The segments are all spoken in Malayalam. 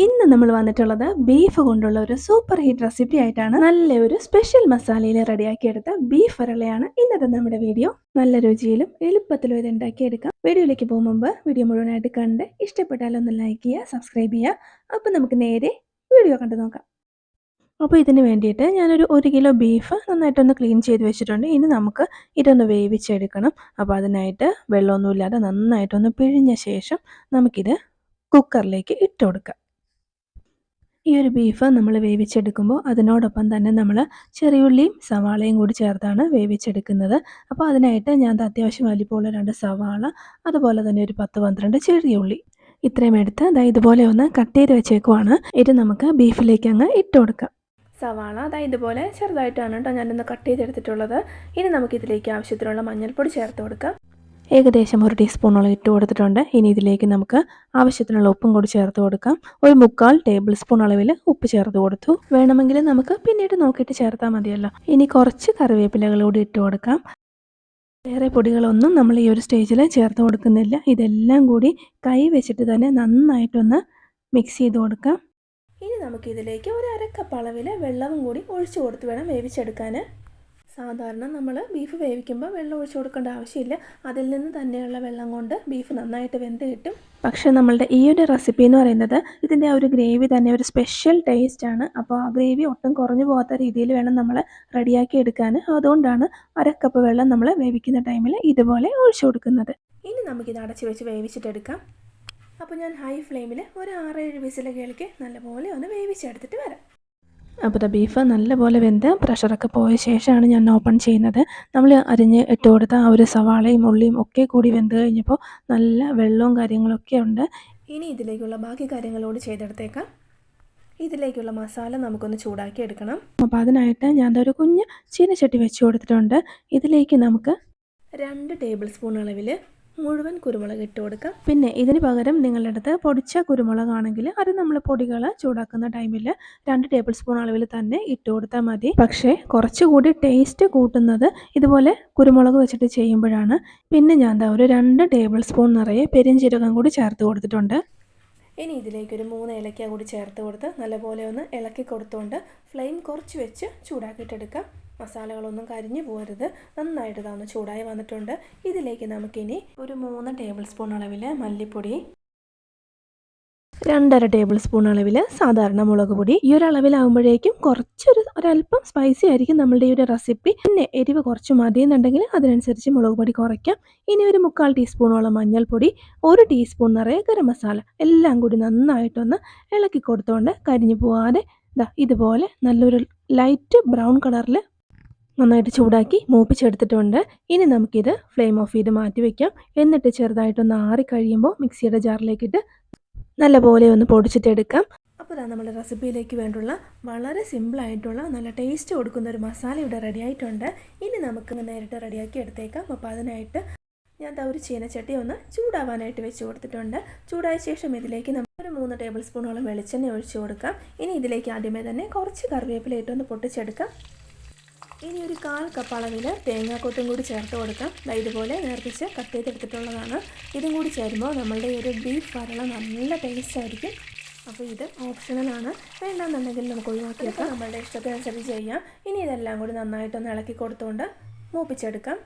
ഇന്ന് നമ്മൾ വന്നിട്ടുള്ളത് ബീഫ് കൊണ്ടുള്ള ഒരു സൂപ്പർ ഹീറ്റ് റെസിപ്പി ആയിട്ടാണ് നല്ല ഒരു സ്പെഷ്യൽ മസാലയിൽ റെഡിയാക്കിയെടുത്ത ബീഫ് വരളയാണ് ഇന്നത്തെ നമ്മുടെ വീഡിയോ നല്ല രുചിയിലും എളുപ്പത്തിലും ഇത് ഉണ്ടാക്കിയെടുക്കാം. വീഡിയോയിലേക്ക് പോകും മുമ്പ് വീഡിയോ മുഴുവനായിട്ട് കണ്ട് ഇഷ്ടപ്പെട്ടാലൊന്ന് ലൈക്ക് ചെയ്യുക സബ്സ്ക്രൈബ് ചെയ്യുക. അപ്പോൾ നമുക്ക് നേരെ വീഡിയോ കണ്ടു നോക്കാം. അപ്പോൾ ഇതിന് വേണ്ടിയിട്ട് ഞാനൊരു ഒരു കിലോ ബീഫ് നന്നായിട്ടൊന്ന് ക്ലീൻ ചെയ്ത് വെച്ചിട്ടുണ്ട്. ഇനി നമുക്ക് ഇതൊന്ന് വേവിച്ചെടുക്കണം. അപ്പോൾ അതിനായിട്ട് വെള്ളമൊന്നുമില്ലാതെ നന്നായിട്ടൊന്ന് പിഴിഞ്ഞ ശേഷം നമുക്കിത് കുക്കറിലേക്ക് ഇട്ട് കൊടുക്കാം. ഈ ഒരു ബീഫ് നമ്മൾ വേവിച്ചെടുക്കുമ്പോൾ അതിനോടൊപ്പം തന്നെ നമ്മൾ ചെറിയുള്ളിയും സവാളയും കൂടി ചേർത്താണ് വേവിച്ചെടുക്കുന്നത്. അപ്പോൾ അതിനായിട്ട് ഞാൻ അത്യാവശ്യം വലിപ്പമുള്ള രണ്ട് സവാള അതുപോലെ തന്നെ ഒരു പത്ത് പന്ത്രണ്ട് ചെറിയ ഉള്ളി ഇത്രയും എടുത്ത് അതായത് ഇതുപോലെ ഒന്ന് കട്ട് ചെയ്ത് വെച്ചേക്കുവാണ്. ഇത് നമുക്ക് ബീഫിലേക്ക് അങ്ങ് ഇട്ട് കൊടുക്കാം. സവാള അതാ ഇതുപോലെ ചെറുതായിട്ടാണ് കേട്ടോ ഞാനൊന്ന് കട്ട് ചെയ്തെടുത്തിട്ടുള്ളത്. ഇനി നമുക്കിതിലേക്ക് ആവശ്യത്തിനുള്ള മഞ്ഞൾപ്പൊടി ചേർത്ത് കൊടുക്കാം. ഏകദേശം ഒരു ടീസ്പൂണോളം ഇട്ട് കൊടുത്തിട്ടുണ്ട്. ഇനി ഇതിലേക്ക് നമുക്ക് ആവശ്യത്തിനുള്ള ഉപ്പും കൂടി ചേർത്ത് കൊടുക്കാം. ഒരു മുക്കാൽ ടേബിൾ സ്പൂൺ അളവിൽ ഉപ്പ് ചേർത്ത് കൊടുത്തു. വേണമെങ്കിൽ നമുക്ക് പിന്നീട് നോക്കിയിട്ട് ചേർത്താൽ മതിയല്ലോ. ഇനി കുറച്ച് കറിവേപ്പിലകൾ കൂടി ഇട്ട് കൊടുക്കാം. വേറെ പൊടികളൊന്നും നമ്മൾ ഈ ഒരു സ്റ്റേജിൽ ചേർത്ത് കൊടുക്കുന്നില്ല. ഇതെല്ലാം കൂടി കൈ വെച്ചിട്ട് തന്നെ നന്നായിട്ടൊന്ന് മിക്സ് ചെയ്ത് കൊടുക്കാം. ഇനി നമുക്കിതിലേക്ക് ഒരു അരക്കപ്പ് അളവിൽ വെള്ളവും കൂടി ഒഴിച്ചു കൊടുത്ത് വേണം വേവിച്ചെടുക്കാൻ. സാധാരണ നമ്മൾ ബീഫ് വേവിക്കുമ്പോൾ വെള്ളം ഒഴിച്ചു കൊടുക്കേണ്ട ആവശ്യമില്ല. അതിൽ നിന്ന് തന്നെയുള്ള വെള്ളം കൊണ്ട് ബീഫ് നന്നായിട്ട് വെന്ത് കിട്ടും. പക്ഷേ നമ്മളുടെ ഈ ഒരു റെസിപ്പി എന്ന് പറയുന്നത് ഇതിന്റെ ആ ഒരു ഗ്രേവി തന്നെ ഒരു സ്പെഷ്യൽ ടേസ്റ്റ് ആണ്. അപ്പോൾ ആ ഗ്രേവി ഒട്ടും കുറഞ്ഞു പോകാത്ത രീതിയിൽ വേണം നമ്മൾ റെഡിയാക്കി എടുക്കാൻ അതുകൊണ്ടാണ് അരക്കപ്പ് വെള്ളം നമ്മൾ വേവിക്കുന്ന ടൈമിൽ ഇതുപോലെ ഒഴിച്ചു കൊടുക്കുന്നത്. ഇനി നമുക്കിത് അടച്ചു വെച്ച് വേവിച്ചിട്ടെടുക്കാം അപ്പോൾ ഞാൻ ഹൈ ഫ്ലെയിമിൽ ഒരു ആറേഴ് വിസിൽ കേളിക്ക് നല്ലപോലെ ഒന്ന് വേവിച്ചെടുത്തിട്ട് വരാം. അപ്പോൾ ബീഫ് നല്ലപോലെ വെന്ത് പ്രഷറൊക്കെ പോയ ശേഷമാണ് ഞാൻ ഓപ്പൺ ചെയ്യുന്നത്. നമ്മൾ അരിഞ്ഞ് ഇട്ട് കൊടുത്ത ആ ഒരു സവാളയും ഉള്ളിയും ഒക്കെ കൂടി വെന്ത് കഴിഞ്ഞപ്പോൾ നല്ല വെള്ളവും കാര്യങ്ങളൊക്കെ ഉണ്ട്. ഇനി ഇതിലേക്കുള്ള ബാക്കി കാര്യങ്ങളോട് ചെയ്തെടുത്തേക്കാം. ഇതിലേക്കുള്ള മസാല നമുക്കൊന്ന് ചൂടാക്കി എടുക്കണം. അപ്പോൾ അതിനായിട്ട് ഞാൻ ഒരു കുഞ്ഞ് ചീനച്ചട്ടി വെച്ച് കൊടുത്തിട്ടുണ്ട്. ഇതിലേക്ക് നമുക്ക് രണ്ട് ടേബിൾ സ്പൂൺ അളവിൽ മുഴുവൻ കുരുമുളക് ഇട്ട് കൊടുക്കാം. പിന്നെ ഇതിന് പകരം നിങ്ങളുടെ അടുത്ത് പൊടിച്ച കുരുമുളകാണെങ്കിൽ അത് നമ്മൾ പൊടികൾ ചൂടാക്കുന്ന ടൈമിൽ രണ്ട് ടേബിൾ സ്പൂൺ അളവിൽ തന്നെ ഇട്ട് കൊടുത്താൽ മതി. പക്ഷേ കുറച്ചുകൂടി ടേസ്റ്റ് കൂട്ടുന്നത് ഇതുപോലെ കുരുമുളക് വെച്ചിട്ട് ചെയ്യുമ്പോഴാണ്. പിന്നെ ഞാൻ എന്താ ഒരു രണ്ട് ടേബിൾ സ്പൂൺ നിറയെ പെരിഞ്ചീരകം കൂടി ചേർത്ത് കൊടുത്തിട്ടുണ്ട്. ഇനി ഇതിലേക്ക് ഒരു മൂന്ന് ഏലക്ക കൂടി ചേർത്ത് കൊടുത്ത് നല്ലപോലെ ഒന്ന് ഇളക്കി കൊടുത്തുകൊണ്ട് ഫ്ലെയിം കുറച്ച് വെച്ച് ചൂടാക്കിയിട്ടെടുക്കാം. മസാലകളൊന്നും കരിഞ്ഞു പോകരുത്. നന്നായിട്ട് ഇതാന്ന് ചൂടായി വന്നിട്ടുണ്ട്. ഇതിലേക്ക് നമുക്കിനി ഒരു മൂന്ന് ടേബിൾ സ്പൂൺ അളവിൽ മല്ലിപ്പൊടി രണ്ടര ടേബിൾ സ്പൂൺ അളവിൽ സാധാരണ മുളക് പൊടി. ഈ ഒരു അളവിലാകുമ്പോഴേക്കും കുറച്ചൊരു ഒരല്പം സ്പൈസി ആയിരിക്കും നമ്മളുടെ ഈ ഒരു റെസിപ്പി പിന്നെ എരിവ് കുറച്ച് മതി എന്നുണ്ടെങ്കിൽ അതിനനുസരിച്ച് മുളക് പൊടി കുറയ്ക്കാം. ഇനി ഒരു മുക്കാൽ ടീസ്പൂണോളം മഞ്ഞൾപ്പൊടി ഒരു ടീസ്പൂൺ നിറയെ ഗരം മസാല. എല്ലാം കൂടി നന്നായിട്ടൊന്ന് ഇളക്കി കൊടുത്തുകൊണ്ട് കരിഞ്ഞു പോകാതെ ഇതാ ഇതുപോലെ നല്ലൊരു ലൈറ്റ് ബ്രൗൺ കളറിൽ നന്നായിട്ട് ചൂടാക്കി മൂപ്പിച്ചെടുത്തിട്ടുണ്ട്. ഇനി നമുക്കിത് ഫ്ലെയിം ഓഫ് ചെയ്ത് മാറ്റി വയ്ക്കാം എന്നിട്ട് ചെറുതായിട്ടൊന്ന് ആറി കഴിയുമ്പോൾ മിക്സിയുടെ ജാറിലേക്കിട്ട് നല്ലപോലെ ഒന്ന് പൊടിച്ചിട്ടെടുക്കാം. അപ്പോൾ ഇതാ നമ്മുടെ റെസിപ്പിയിലേക്ക് വേണ്ടുള്ള വളരെ സിമ്പിളായിട്ടുള്ള നല്ല ടേസ്റ്റ് കൊടുക്കുന്ന ഒരു മസാല ഇവിടെ റെഡി ആയിട്ടുണ്ട്. ഇനി നമുക്ക് നേരിട്ട് റെഡിയാക്കി എടുത്തേക്കാം. അപ്പോൾ അതിനായിട്ട് ഞാൻ ഒരു ചീനച്ചട്ടി ഒന്ന് ചൂടാവാനായിട്ട് വെച്ച് കൊടുത്തിട്ടുണ്ട്. ചൂടായ ശേഷം ഇതിലേക്ക് നമ്മൾ ഒരു മൂന്ന് ടേബിൾ സ്പൂണോളം വെളിച്ചെണ്ണ ഒഴിച്ചു കൊടുക്കാം. ഇനി ഇതിലേക്ക് ആദ്യമേ തന്നെ കുറച്ച് കറിവേപ്പില ഇട്ടൊന്ന് പൊട്ടിച്ചെടുക്കാം. ഇനി ഒരു കാൽ കപ്പ് അളവിൽ തേങ്ങാക്കൊത്തും കൂടി ചേർത്ത് കൊടുക്കാം. ഇതുപോലെ നേർപ്പിച്ച് കട്ട് ചെയ്തെടുത്തിട്ടുള്ളതാണ് ഇതും കൂടി ചേരുമ്പോൾ നമ്മളുടെ ഈ ഒരു ബീഫ് വരള നല്ല ടേസ്റ്റ് ആയിരിക്കും. അപ്പോൾ ഇത് ഓപ്ഷണലാണ് വേണ്ടെന്നുണ്ടെങ്കിൽ നമുക്ക് ഒഴിവാക്കിയേക്കാം നമ്മളുടെ ഇഷ്ടത്തിനനുസരിച്ച് ചെയ്യാം. ഇനി ഇതെല്ലാം കൂടി നന്നായിട്ടൊന്ന് ഇളക്കി കൊടുത്തുകൊണ്ട് മൂപ്പിച്ചെടുക്കാം.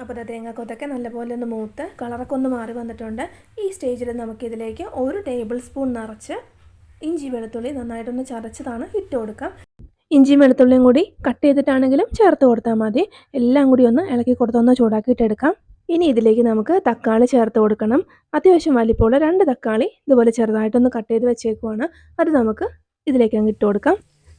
അപ്പോൾ അത് തേങ്ങാക്കൊത്തൊക്കെ നല്ലപോലെ ഒന്ന് മൂത്ത് കളറൊക്കെ ഒന്ന് മാറി വന്നിട്ടുണ്ട്. ഈ സ്റ്റേജിൽ നമുക്കിതിലേക്ക് ഒരു ടേബിൾ സ്പൂൺ നിറച്ച് ഇഞ്ചി വെളുത്തുള്ളി നന്നായിട്ടൊന്ന് ചതച്ചതാണ് ഇട്ട് കൊടുക്കാം. ഇഞ്ചിയും വെളുത്തുള്ളിയും കൂടി കട്ട് ചെയ്തിട്ടാണെങ്കിലും ചേർത്ത് കൊടുത്താൽ മതി. എല്ലാം കൂടി ഒന്ന് ഇളക്കി കൊടുത്തൊന്ന് ചൂടാക്കിയിട്ടെടുക്കാം ഇനി ഇതിലേക്ക് നമുക്ക് തക്കാളി ചേർത്ത് കൊടുക്കണം. അത്യാവശ്യം വലിപ്പമുള്ള രണ്ട് തക്കാളി ഇതുപോലെ ചെറുതായിട്ടൊന്ന് കട്ട് ചെയ്ത് വെച്ചേക്കുവാണ്. അത് നമുക്ക് ഇതിലേക്ക് അങ്ങ് ഇട്ട് കൊടുക്കാം.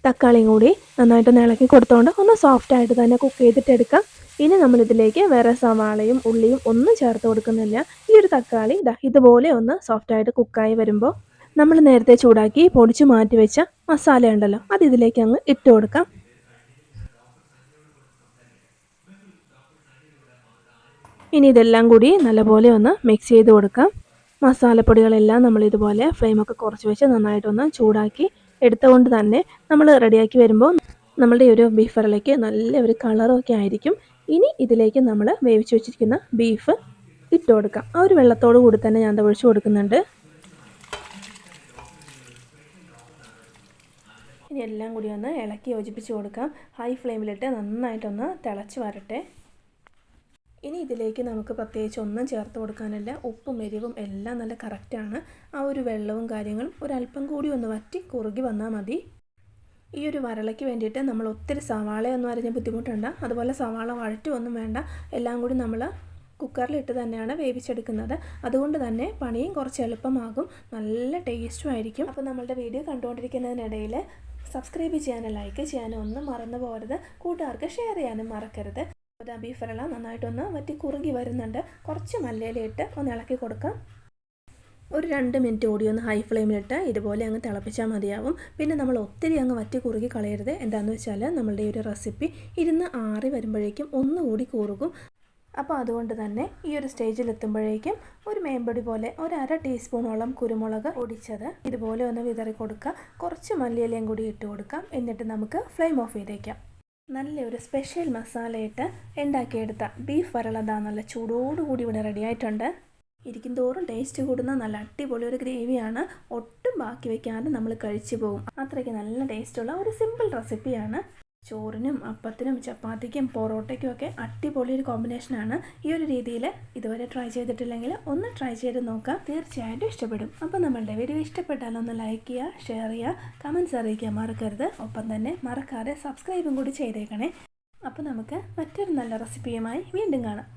തക്കാളിയും കൂടി നന്നായിട്ടൊന്ന് ഇളക്കി കൊടുത്തുകൊണ്ട് ഒന്ന് സോഫ്റ്റ് ആയിട്ട് തന്നെ കുക്ക് ചെയ്തിട്ടെടുക്കാം ഇനി നമ്മൾ ഇതിലേക്ക് വേറെ സവാളയും ഉള്ളിയും ഒന്നും ചേർത്ത് കൊടുക്കുന്നില്ല. ഈ ഒരു തക്കാളി ഇതാ ഇതുപോലെ ഒന്ന് സോഫ്റ്റായിട്ട് കുക്കായി വരുമ്പോൾ നമ്മൾ നേരത്തെ ചൂടാക്കി പൊടിച്ച് മാറ്റി വെച്ച മസാല ഉണ്ടല്ലോ അത് ഇതിലേക്ക് അങ്ങ് ഇട്ട് കൊടുക്കാം. ഇനി ഇതെല്ലാം കൂടി നല്ലപോലെ ഒന്ന് മിക്സ് ചെയ്ത് കൊടുക്കാം. മസാലപ്പൊടികളെല്ലാം നമ്മൾ ഇതുപോലെ ഫ്ലെയിമൊക്കെ കുറച്ച് വെച്ച് നന്നായിട്ടൊന്ന് ചൂടാക്കി എടുത്തുകൊണ്ട് തന്നെ നമ്മൾ റെഡിയാക്കി വരുമ്പോൾ നമ്മളുടെ ഒരു ബീഫ് നല്ല ഒരു കളറൊക്കെ ആയിരിക്കും. ഇനി ഇതിലേക്ക് നമ്മൾ വേവിച്ച് വെച്ചിരിക്കുന്ന ബീഫ് ഇട്ട് കൊടുക്കാം. ആ ഒരു വെള്ളത്തോട് കൂടി തന്നെ ഞാൻ അത് ഒഴിച്ചു കൊടുക്കുന്നുണ്ട്. ഇനി എല്ലാം കൂടി ഒന്ന് ഇളക്കി യോജിപ്പിച്ച് കൊടുക്കാം. ഹൈ ഫ്ലെയിമിലിട്ട് നന്നായിട്ടൊന്ന് തിളച്ച് വരട്ടെ. ഇനി ഇതിലേക്ക് നമുക്ക് പ്രത്യേകിച്ച് ഒന്നും ചേർത്ത് കൊടുക്കാനില്ല. ഉപ്പും എരിവും എല്ലാം നല്ല കറക്റ്റാണ് ആ ഒരു വെള്ളവും കാര്യങ്ങളും ഒരല്പം കൂടി ഒന്ന് വറ്റി കുറുകി വന്നാൽ മതി. ഈ ഒരു വരളയ്ക്ക് വേണ്ടിയിട്ട് നമ്മൾ ഒത്തിരി സവാളയൊന്നും അരിഞ്ഞ് ബുദ്ധിമുട്ടുണ്ട്. അതുപോലെ സവാള വഴറ്റുമൊന്നും വേണ്ട. എല്ലാം കൂടി നമ്മൾ കുക്കറിലിട്ട് തന്നെയാണ് വേവിച്ചെടുക്കുന്നത്. അതുകൊണ്ട് തന്നെ പണിയും കുറച്ച് എളുപ്പമാകും. നല്ല ടേസ്റ്റും ആയിരിക്കും. അപ്പോൾ നമ്മളുടെ വീഡിയോ കണ്ടുകൊണ്ടിരിക്കുന്നതിനിടയിൽ സബ്സ്ക്രൈബ് ചെയ്യാനും ലൈക്ക് ചെയ്യാനും ഒന്നും മറന്നു പോകരുത്. കൂട്ടുകാർക്ക് ഷെയർ ചെയ്യാനും മറക്കരുത്. ഒരു ബീഫറള നന്നായിട്ടൊന്ന് വറ്റി കുറുകി വരുന്നുണ്ട്. കുറച്ച് മല്ലയിലിട്ട് ഒന്ന് ഇളക്കി കൊടുക്കാം. ഒരു രണ്ട് മിനിറ്റ് കൂടി ഒന്ന് ഹൈ ഫ്ലെയിമിലിട്ട് ഇതുപോലെ അങ്ങ് തിളപ്പിച്ചാൽ മതിയാവും. പിന്നെ നമ്മൾ ഒത്തിരി അങ്ങ് വറ്റി കുറുകി കളയരുത്. എന്താണെന്ന് വെച്ചാൽ നമ്മളുടെ ഈ ഒരു റെസിപ്പി ഇരുന്ന് ആറി വരുമ്പോഴേക്കും ഒന്നുകൂടി കുറുകും. അപ്പോൾ അതുകൊണ്ട് തന്നെ ഈ ഒരു സ്റ്റേജിൽ എത്തുമ്പോഴേക്കും ഒരു മേമ്പൊടി പോലെ ഒരു അര ടീസ്പൂണോളം കുരുമുളക് പൊടിച്ചത് ഇതുപോലെ ഒന്ന് വിതറി കൊടുക്കുക. കുറച്ച് മല്ലിയിലയും കൂടി ഇട്ട് കൊടുക്കാം. എന്നിട്ട് നമുക്ക് ഫ്ലെയിം ഓഫ് ചെയ്തേക്കാം. നല്ലൊരു സ്പെഷ്യൽ മസാലയിട്ട് ഉണ്ടാക്കിയെടുത്ത ബീഫ് വരളത നല്ല ചൂടോടുകൂടി ഇവിടെ റെഡിയായിട്ടുണ്ട് ഇരിക്കും തോറും ടേസ്റ്റ് കൂടുന്ന നല്ല അടിപൊളി ഒരു ഗ്രേവിയാണ് ഒട്ടും ബാക്കി വെക്കാതെ നമ്മൾ കഴിച്ചു പോകും. അത്രയ്ക്ക് നല്ല ടേസ്റ്റുള്ള ഒരു സിമ്പിൾ റെസിപ്പിയാണ് ചോറിനും അപ്പത്തിനും ചപ്പാത്തിക്കും പൊറോട്ടയ്ക്കും ഒക്കെ അടിപൊളി ഒരു കോമ്പിനേഷനാണ് ഈ ഒരു രീതിയിൽ ഇതുവരെ ട്രൈ ചെയ്തിട്ടില്ലെങ്കിൽ ഒന്ന് ട്രൈ ചെയ്ത് നോക്കാം. തീർച്ചയായിട്ടും ഇഷ്ടപ്പെടും. അപ്പോൾ നമ്മളുടെ വീഡിയോ ഇഷ്ടപ്പെട്ടാൽ ഒന്ന് ലൈക്ക് ചെയ്യുക ഷെയർ ചെയ്യുക കമൻസ് അറിയിക്കുക മറക്കരുത്. ഒപ്പം തന്നെ മറക്കാതെ സബ്സ്ക്രൈബും കൂടി ചെയ്തേക്കണേ. അപ്പോൾ നമുക്ക് മറ്റൊരു നല്ല റെസിപ്പിയുമായി വീണ്ടും കാണാം.